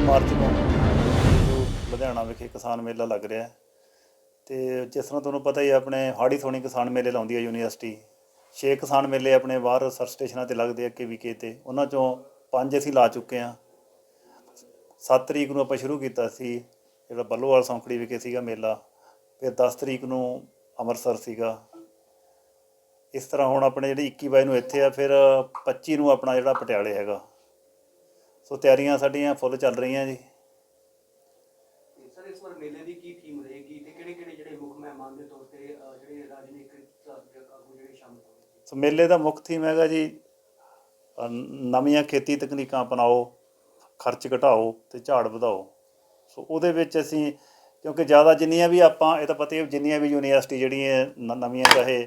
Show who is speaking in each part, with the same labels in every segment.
Speaker 1: March Ludhiana ਵਿਖੇ ਕਿਸਾਨ ਮੇਲਾ ਲੱਗ ਰਿਹਾ ਹੈ। ਤੇ ਜਿਸ ਤਰ੍ਹਾਂ ਤੁਹਾਨੂੰ ਪਤਾ ਹੀ ਹੈ, ਆਪਣੇ ਹਾੜੀ ਥੋਣੀ ਕਿਸਾਨ ਮੇਲੇ ਲਾਉਂਦੀ ਹੈ ਯੂਨੀਵਰਸਿਟੀ। ਛੇ ਕਿਸਾਨ ਮੇਲੇ ਆਪਣੇ ਬਾਹਰ ਸਰ ਸਟੇਸ਼ਨਾਂ ਤੇ ਲੱਗਦੇ ਆ ਕੇਵੀਕੇ ਤੇ। ਉਹਨਾਂ ਚੋਂ ਪੰਜ ਅਸੀਂ ਲਾ ਚੁੱਕੇ ਹਾਂ। 7 ਤਰੀਕ ਨੂੰ ਆਪਾਂ ਸ਼ੁਰੂ ਕੀਤਾ ਸੀ, ਜਿਹੜਾ ਬੱਲੋਵਾਲ ਸੌਂਕੜੀ ਵਿਖੇ ਸੀਗਾ ਮੇਲਾ। ਫਿਰ 10 ਤਰੀਕ ਨੂੰ ਅੰਮ੍ਰਿਤਸਰ ਸੀਗਾ। ਇਸ ਤਰ੍ਹਾਂ ਹੁਣ ਆਪਣੇ ਜਿਹੜੀ 21 ਬਾਈ ਨੂੰ ਇੱਥੇ ਆ, ਫਿਰ 25 ਨੂੰ ਆਪਣਾ ਜਿਹੜਾ ਪਟਿਆਲੇ ਹੈਗਾ। ਸੋ ਤਿਆਰੀਆਂ ਸਾਡੀਆਂ ਫੁੱਲ ਚੱਲ ਰਹੀਆਂ ਜੀ।
Speaker 2: ਤੇ ਸਰ ਇਸ ਵਾਰ ਮੇਲੇ ਦੀ ਕੀ ਥੀਮ ਰਹੇਗੀ ਤੇ ਕਿਹੜੇ ਕਿਹੜੇ ਜਿਹੜੇ ਮੁੱਖ ਮਹਿਮਾਨ ਦੇ ਤੌਰ ਤੇ ਅਹ, ਜਿਹੜੇ ਰਾਜਨੀਤਿਕ ਆਗੂ ਜਿਹੜੇ ਸ਼ਾਮਲ ਹੋਣਗੇ?
Speaker 1: ਸੋ ਮੇਲੇ ਦਾ ਮੁੱਖ ਥੀਮ ਹੈਗਾ ਜੀ ਨਵੀਆਂ ਖੇਤੀ ਤਕਨੀਕਾਂ ਅਪਣਾਓ ਖਰਚ ਘਟਾਓ ਤੇ ਝਾੜ ਵਧਾਓ। ਸੋ ਉਹਦੇ ਵਿੱਚ ਅਸੀਂ ਕਿਉਂਕਿ ਜ਼ਿਆਦਾ ਜਿੰਨੀਆਂ ਵੀ ਆਪਾਂ ਇਹ ਤਾਂ ਪਤਾ ਹੀ ਹੈ ਜਿੰਨੀਆਂ ਵੀ ਯੂਨੀਵਰਸਿਟੀ ਜਿਹੜੀਆਂ ਨ- ਨਵੀਆਂ ਚਾਹੇ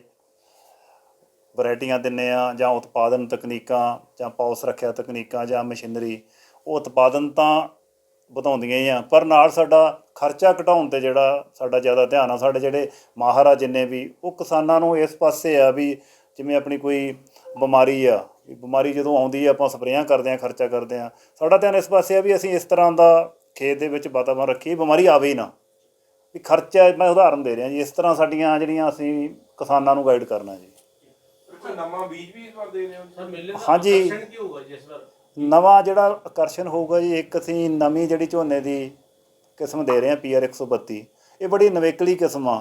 Speaker 1: ਵੈਰਾਈਟੀਆਂ ਦਿੰਨੇ ਆ ਜਾਂ ਉਤਪਾਦਨ ਤਕਨੀਕਾਂ ਜਾਂ ਪੌਸ ਸੁਰੱਖਿਆ ਤਕਨੀਕਾਂ ਜਾਂ ਮਸ਼ੀਨਰੀ, ਉਹ ਉਤਪਾਦਨ ਤਾਂ ਵਧਾਉਂਦੀਆਂ ਹੀ ਆ, ਪਰ ਨਾਲ ਸਾਡਾ ਖਰਚਾ ਘਟਾਉਣ ਤੇ ਜਿਹੜਾ ਸਾਡਾ ਜ਼ਿਆਦਾ ਧਿਆਨ ਆ, ਸਾਡੇ ਜਿਹੜੇ ਮਾਹਰ ਆ ਜਿੰਨੇ ਵੀ, ਉਹ ਕਿਸਾਨਾਂ ਨੂੰ ਇਸ ਪਾਸੇ ਆ ਵੀ ਜਿਵੇਂ ਆਪਣੀ ਕੋਈ ਬਿਮਾਰੀ ਆ, ਵੀ ਬਿਮਾਰੀ ਜਦੋਂ ਆਉਂਦੀ ਆ, ਆਪਾਂ ਸਪਰੇਆਂ ਕਰਦੇ ਆ, ਖਰਚਾ ਕਰਦੇ ਆ, ਸਾਡਾ ਧਿਆਨ ਇਸ ਪਾਸੇ ਆ ਵੀ ਅਸੀਂ ਇਸ ਤਰ੍ਹਾਂ ਦਾ ਖੇਤ ਦੇ ਵਿੱਚ ਵਾਤਾਵਰਨ ਰੱਖੀਏ, ਬਿਮਾਰੀ ਆਵੇ ਹੀ ਨਾ। ਵੀ ਖਰਚਾ, ਮੈਂ ਉਦਾਹਰਨ ਦੇ ਰਿਹਾ ਜੀ, ਇਸ ਤਰ੍ਹਾਂ ਸਾਡੀਆਂ ਜਿਹੜੀਆਂ ਅਸੀਂ ਕਿਸਾਨਾਂ ਨੂੰ ਗਾਈਡ ਕਰਨਾ ਜੀ।
Speaker 3: ਕੋਈ ਨਵਾਂ ਬੀਜ ਵੀ ਇਸ ਵਾਰ ਦੇ ਰਹੇ ਹੋ
Speaker 4: ਸਰ ਮੇਲੇ ਦਾ
Speaker 1: ਹਾਂਜੀ।
Speaker 4: ਆਕਰਸ਼ਣ ਕੀ ਹੋਊਗਾ ਜਿਸ ਵਾਰ?
Speaker 1: ਨਵਾਂ ਜਿਹੜਾ ਆਕਰਸ਼ਣ ਹੋਊਗਾ ਜੀ ਇੱਕ ਅਸੀਂ ਨਵੀਂ ਜਿਹੜੀ ਝੋਨੇ ਦੀ ਕਿਸਮ ਦੇ ਰਹੇ ਹਾਂ ਪੀਆਰ 132 ਇਹ ਬੜੀ ਨਵੇਕਲੀ ਕਿਸਮ ਆ।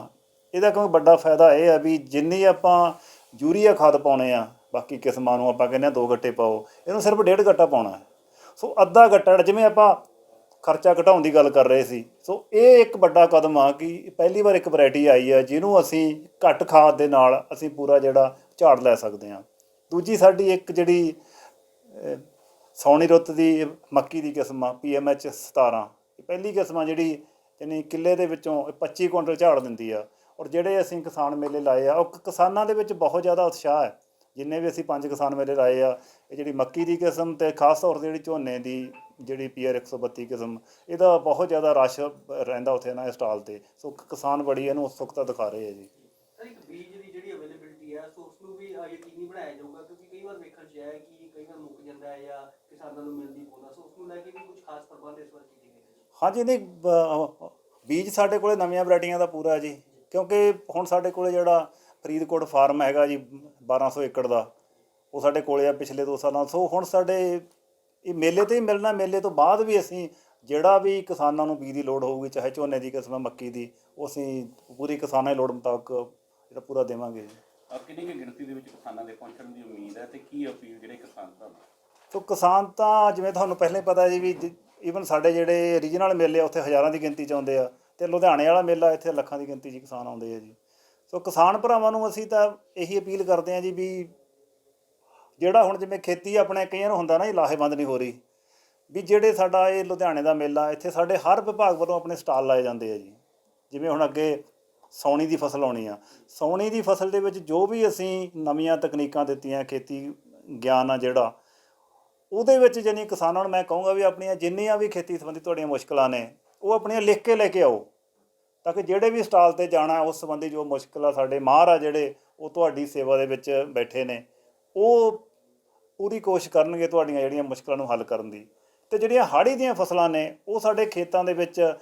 Speaker 1: ਇਹਦਾ ਕੋਈ ਵੱਡਾ ਫਾਇਦਾ ਇਹ ਆ ਵੀ ਜਿੰਨੀ ਆਪਾਂ ਯੂਰੀਆ ਖਾਦ ਪਾਉਣੇ ਆ ਬਾਕੀ ਕਿਸਮਾਂ ਨੂੰ ਆਪਾਂ ਕਹਿੰਦੇ ਆ ਦੋ ਗੱਟੇ ਪਾਓ ਇਹਨੂੰ ਸਿਰਫ ਡੇਢ ਗੱਟਾ ਪਾਉਣਾ ਹੈ। ਸੋ ਅੱਧਾ ਗੱਟਾ ਜਿਵੇਂ ਆਪਾਂ ਖਰਚਾ ਘਟਾਉਣ ਦੀ ਗੱਲ ਕਰ ਰਹੇ ਸੀ ਸੋ ਇਹ ਇੱਕ ਵੱਡਾ ਕਦਮ ਆ ਕਿ ਪਹਿਲੀ ਵਾਰ ਇੱਕ ਵੈਰਾਈਟੀ ਆਈ ਹੈ ਜਿਹਨੂੰ ਅਸੀਂ ਘੱਟ ਖਾਦ ਦੇ ਨਾਲ ਅਸੀਂ ਪੂਰਾ ਜਿਹੜਾ ਝਾੜ ਲੈ ਸਕਦੇ ਹਾਂ। ਦੂਜੀ ਸਾਡੀ ਇੱਕ ਜਿਹੜੀ ਅਹ, ਸੌਣੀ ਰੁੱਤ ਦੀ ਮੱਕੀ ਦੀ ਕਿਸਮ ਆ ਪੀਐਮਐਚ 17 ਇਹ ਪਹਿਲੀ ਕਿਸਮ ਆ ਜਿਹੜੀ ਯਾਨੀ ਕਿੱਲੇ ਦੇ ਵਿੱਚੋਂ ਇਹ 25 ਕੁਇੰਟਲ ਝਾੜ ਦਿੰਦੀ ਆ। ਔਰ ਜਿਹੜੇ ਅਸੀਂ ਕਿਸਾਨ ਮੇਲੇ ਲਾਏ ਆ ਉਹ ਕਿਸਾਨਾਂ ਦੇ ਵਿੱਚ ਬਹੁਤ ਜ਼ਿਆਦਾ ਉਤਸ਼ਾਹ ਹੈ। ਜਿੰਨੇ ਵੀ ਅਸੀਂ ਪੰਜ ਕਿਸਾਨ ਮੇਲੇ ਲਾਏ ਆ ਇਹ ਜਿਹੜੀ ਮੱਕੀ ਦੀ ਕਿਸਮ ਤੇ ਖਾਸ ਤੌਰ ਤੇ ਜਿਹੜੀ ਝੋਨੇ ਦੀ ਜਿਹੜੀ ਪੀਆਰ 132 ਕਿਸਮ ਇਹਦਾ ਬਹੁਤ ਜ਼ਿਆਦਾ ਰਸ਼ ਰਹਿੰਦਾ ਉੱਥੇ ਨਾ ਸਟਾਲ ਤੇ। ਸੋ ਕਿਸਾਨ ਬੜੀ ਇਹਨੂੰ ਉਤਸੁਕਤਾ ਦਿਖਾ ਰਹੇ ਆ ਜੀ
Speaker 2: ਸਰ ਇੱਕ ਬੀਜ ਦੀ ਜਿਹੜੀ ਅਵੇਲੇਬਿਲਿਟੀ ਹੈ ਸੋ ਉਸ ਨੂੰ ਵੀ ਅਹ, ਯਕੀਨੀ ਬਣਾਇਆ ਜਾਊਗਾ ਕਿਉਂਕਿ ਕਈ ਵਾਰ ਵੇਖਣ 'ਚ ਆਇਆ ਕਿ ਕਈ ਵਾਰ ਮੁੱਕ ਜਾਂਦਾ ਹੈ ਜਾਂ ਕਿਸਾਨਾਂ ਨੂੰ ਮਿਲਦੀ ਪਉਂਦਾ ਸੋ ਉਸ ਨੂੰ ਲੈ ਕੇ ਵੀ ਕੁਝ ਖਾਸ ਪ੍ਰਬੰਧ ਇਸ ਵਾਰ ਕੀਤੇ ਗਏ ਨੇ
Speaker 1: ਹਾਂਜੀ ਨਹੀਂ ਬ- ਬੀਜ ਸਾਡੇ ਕੋਲੇ ਨਵੀਆਂ ਵੈਰਾਈਟੀਆਂ ਦਾ ਪੂਰਾ ਜੀ। ਕਿਉਂਕਿ ਹੁਣ ਸਾਡੇ ਕੋਲੇ ਜਿਹੜਾ ਫਰੀਦਕੋਟ ਫਾਰਮ ਹੈਗਾ ਜੀ 1200 ਏਕੜ ਦਾ ਉਹ ਸਾਡੇ ਕੋਲੇ ਆ ਪਿਛਲੇ 2 ਸਾਲਾਂ ਸੋ ਹੁਣ ਸਾਡੇ ਇਹ ਮੇਲੇ ਤੇ ਹੀ ਮਿਲਣਾ ਮੇਲੇ ਤੋਂ ਬਾਅਦ ਵੀ ਅਸੀਂ ਜਿਹੜਾ ਵੀ ਕਿਸਾਨਾਂ ਨੂੰ ਬੀਜ ਦੀ ਲੋੜ ਹੋਊਗੀ ਚਾਹੇ ਝੋਨੇ ਦੀ ਕਿਸਮ ਹੈ ਮੱਕੀ ਦੀ ਉਹ ਅਸੀਂ ਪੂਰੀ ਕਿਸਾਨਾਂ ਦੀ ਲੋੜ ਮੁਤਾਬਕ ਜਿਹੜਾ ਪੂਰਾ ਦੇਵਾਂਗੇ ਜੀ।
Speaker 5: ਔਰ ਕਿੰਨੀ ਕੁ ਗਿਣਤੀ ਦੇ ਵਿੱਚ ਕਿਸਾਨਾਂ ਦੇ ਪਹੁੰਚਣ ਦੀ ਉਮੀਦ ਹੈ ਤੇ ਕੀ ਅਪੀਲ ਜਿਹੜੇ ਕਿਸਾਨ ਭਰਾ
Speaker 1: ਸੋ ਕਿਸਾਨ ਤਾਂ ਜਿਵੇਂ ਤੁਹਾਨੂੰ ਪਹਿਲਾਂ ਹੀ ਪਤਾ ਜੀ ਵੀ ਈਵਨ ਸਾਡੇ ਜਿਹੜੇ ਰੀਜਨਲ ਮੇਲੇ ਆ, ਉੱਥੇ ਹਜ਼ਾਰਾਂ ਦੀ ਗਿਣਤੀ ਚ ਆਉਂਦੇ ਆ ਤੇ ਲੁਧਿਆਣੇ ਵਾਲਾ ਮੇਲਾ ਇੱਥੇ ਲੱਖਾਂ ਦੀ ਗਿਣਤੀ 'ਚ ਕਿਸਾਨ ਆਉਂਦੇ ਆ ਜੀ। ਸੋ ਕਿਸਾਨ ਭਰਾਵਾਂ ਨੂੰ ਅਸੀਂ ਤਾਂ ਇਹੀ ਅਪੀਲ ਕਰਦੇ ਆ ਜੀ ਵੀ ਜਿਹੜਾ ਹੁਣ ਜਿਵੇਂ ਖੇਤੀ ਆਪਣੇ ਕਈਆਂ ਨੂੰ ਹੁੰਦਾ ਨਾ ਇਹ ਲਾਹੇਵੰਦ ਨਹੀਂ ਹੋ ਰਹੀ, ਵੀ ਜਿਹੜੇ ਸਾਡਾ ਇਹ ਲੁਧਿਆਣੇ ਦਾ ਮੇਲਾ, ਇੱਥੇ ਸਾਡੇ ਹਰ ਵਿਭਾਗ ਵੱਲੋਂ ਆਪਣੇ ਸਟਾਲ ਲਾਏ ਜਾਂਦੇ ਆ ਜੀ। ਜਿਵੇਂ ਹੁਣ ਅੱਗੇ ਸੌਣੀ ਦੀ ਫਸਲ ਆਉਣੀ ਆ, ਸੌਣੀ ਦੀ ਫਸਲ ਦੇ ਵਿੱਚ ਜੋ ਵੀ ਅਸੀਂ ਨਵੀਆਂ ਤਕਨੀਕਾਂ ਦਿੱਤੀਆਂ, ਖੇਤੀ, ਗਿਆਨ ਆ ਜਿਹੜਾ ਉਹਦੇ ਵਿੱਚ ਜਾਨੀ ਕਿਸਾਨਾਂ ਨੂੰ ਮੈਂ ਕਹੂੰਗਾ ਵੀ ਆਪਣੀਆਂ ਜਿੰਨੀਆਂ ਵੀ ਖੇਤੀ ਸੰਬੰਧੀ ਤੁਹਾਡੀਆਂ ਮੁਸ਼ਕਲਾਂ ਨੇ, ਉਹ ਆਪਣੀਆਂ ਲਿਖ ਕੇ ਲੈ ਕੇ ਆਓ। ਤਾਂ ਕਿ ਜਿਹੜੇ ਵੀ ਸਟਾਲ ਤੇ ਜਾਣਾ, ਉਸ ਸੰਬੰਧੀ ਜੋ ਮੁਸ਼ਕਲ ਆ ਸਾਡੇ ਮਾਹਰ ਆ ਜਿਹੜੇ, ਉਹ ਤੁਹਾਡੀ ਸੇਵਾ ਦੇ ਵਿੱਚ ਬੈਠੇ ਨੇ। ਉਹ ਪੂਰੀ ਕੋਸ਼ਿਸ਼ ਕਰਨਗੇ ਤੁਹਾਡੀਆਂ ਜਿਹੜੀਆਂ ਮੁਸ਼ਕਲਾਂ ਨੂੰ ਹੱਲ ਕਰਨ ਦੀ। ਤੇ ਜਿਹੜੀਆਂ ਹਾੜੀ ਦੀਆਂ ਫਸਲਾਂ ਨੇ, ਉਹ ਸਾਡੇ ਖੇਤਾਂ ਦੇ ਵਿੱਚ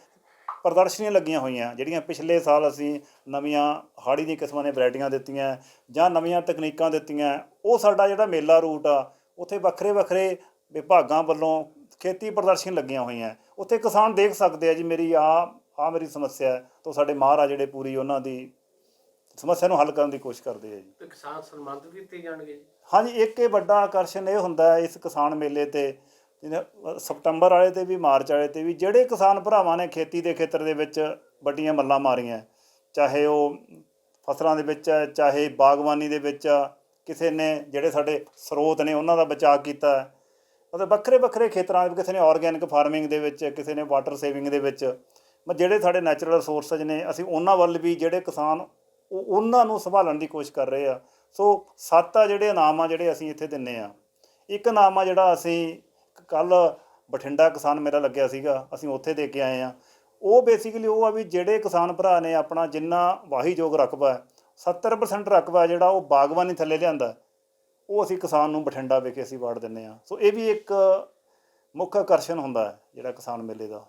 Speaker 1: ਪ੍ਰਦਰਸ਼ਨੀਆਂ ਲੱਗੀਆਂ ਹੋਈਆਂ। ਜਿਹੜੀਆਂ ਪਿਛਲੇ ਸਾਲ ਅਸੀਂ ਨਵੀਆਂ ਹਾੜੀ ਦੀਆਂ ਕਿਸਮਾਂ ਦੀਆਂ ਵੈਰਾਈਟੀਆਂ ਦਿੱਤੀਆਂ ਜਾਂ ਨਵੀਆਂ ਤਕਨੀਕਾਂ ਦਿੱਤੀਆਂ, ਉਹ ਸਾਡਾ ਜਿਹੜਾ ਮੇਲਾ ਰੂਟ ਆ ਉੱਥੇ ਵੱਖਰੇ ਵੱਖਰੇ ਵਿਭਾਗਾਂ ਵੱਲੋਂ ਖੇਤੀ ਪ੍ਰਦਰਸ਼ਨੀ ਲੱਗੀਆਂ ਹੋਈਆਂ। ਉੱਥੇ ਕਿਸਾਨ ਦੇਖ ਸਕਦੇ ਆ ਜੀ ਮੇਰੀ ਆ ਆ ਮੇਰੀ ਸਮੱਸਿਆ ਹੈ ਤਾਂ ਸਾਡੇ ਮਾਹਰ ਆ ਜਿਹੜੇ ਪੂਰੀ ਉਹਨਾਂ ਦੀ ਸਮੱਸਿਆ ਨੂੰ ਹੱਲ ਕਰਨ ਦੀ ਕੋਸ਼ਿਸ਼ ਕਰਦੇ ਆ ਜੀ।
Speaker 4: ਤੇ ਕਿਸਾਨ ਸਨਮਾਨਿਤ ਕੀਤੇ ਜਾਣਗੇ ਜੀ?
Speaker 1: ਹਾਂਜੀ ਇੱਕ ਇਹ ਵੱਡਾ ਆਕਰਸ਼ਣ ਇਹ ਹੁੰਦਾ ਹੈ ਇਸ ਕਿਸਾਨ ਮੇਲੇ ਤੇ ਸਤੰਬਰ ਵਾਲੇ ਤੇ ਵੀ ਮਾਰਚ ਵਾਲੇ ਤੇ ਵੀ ਜਿਹੜੇ ਕਿਸਾਨ ਭਰਾਵਾਂ ਨੇ ਖੇਤੀ ਦੇ ਖੇਤਰ ਦੇ ਵਿੱਚ ਵੱਡੀਆਂ ਮੱਲਾਂ ਮਾਰੀਆਂ। ਚਾਹੇ ਉਹ ਫਸਲਾਂ ਦੇ ਵਿੱਚ ਚਾਹੇ ਬਾਗਬਾਨੀ ਦੇ ਵਿੱਚ ਆ, ਕਿਸੇ ਨੇ ਜਿਹੜੇ ਸਾਡੇ ਸਰੋਤ ਨੇ ਉਹਨਾਂ ਦਾ ਬਚਾਅ ਕੀਤਾ ਹੈ। ਮਤਲਬ ਵੱਖਰੇ ਵੱਖਰੇ ਖੇਤਰਾਂ ਦੇ ਕਿਸੇ ਨੇ ਆਰਗੈਨਿਕ ਫਾਰਮਿੰਗ ਦੇ ਵਿੱਚ, ਕਿਸੇ ਨੇ ਵਾਟਰ ਸੇਵਿੰਗ ਦੇ ਵਿੱਚ ਮ ਜਿਹੜੇ ਸਾਡੇ ਨੈਚੁਰਲ ਰਿਸੋਰਸਸ ਨੇ, ਅਸੀਂ ਉਹਨਾਂ ਵੱਲ ਵੀ ਜਿਹੜੇ ਕਿਸਾਨ ਉਹ ਉਹਨਾਂ ਨੂੰ ਸੰਭਾਲਣ ਦੀ ਕੋਸ਼ਿਸ਼ ਕਰ ਰਹੇ ਆ। ਸੋ ਸੱਤ ਆ ਜਿਹੜੇ ਇਨਾਮ ਆ ਜਿਹੜੇ ਅਸੀਂ ਇੱਥੇ ਦਿੰਨੇ ਆ। ਇੱਕ ਇਨਾਮ ਆ ਜਿਹੜਾ ਅਸੀਂ ਕੱਲ ਬਠਿੰਡਾ ਕਿਸਾਨ ਮੇਰਾ ਲੱਗਿਆ ਸੀਗਾ, ਅਸੀਂ ਉੱਥੇ ਦੇ ਕੇ ਆਏ ਆ। ਉਹ ਬੇਸਿਕਲੀ ਉਹ ਆ ਵੀ ਜਿਹੜੇ ਕਿਸਾਨ ਭਰਾ ਨੇ ਆਪਣਾ ਜਿੰਨਾ ਵਾਹੀਯੋਗ ਰਕਬਾ ਹੈ 70% ਰਕਬਾ ਜਿਹੜਾ ਉਹ ਬਾਗਬਾਨੀ ਥੱਲੇ ਲਿਆਂਦਾ ਉਹ ਅਸੀਂ ਕਿਸਾਨ ਨੂੰ ਬਠਿੰਡਾ ਵਿਖੇ ਅਸੀਂ ਵਾੜ ਦਿੰਨੇ ਆ ਸੋ ਇਹ ਵੀ ਇੱਕ ਮੁੱਖ ਆਕਰਸ਼ਣ ਹੁੰਦਾ ਹੈ ਜਿਹੜਾ ਕਿਸਾਨ ਮੇਲੇ ਦਾ।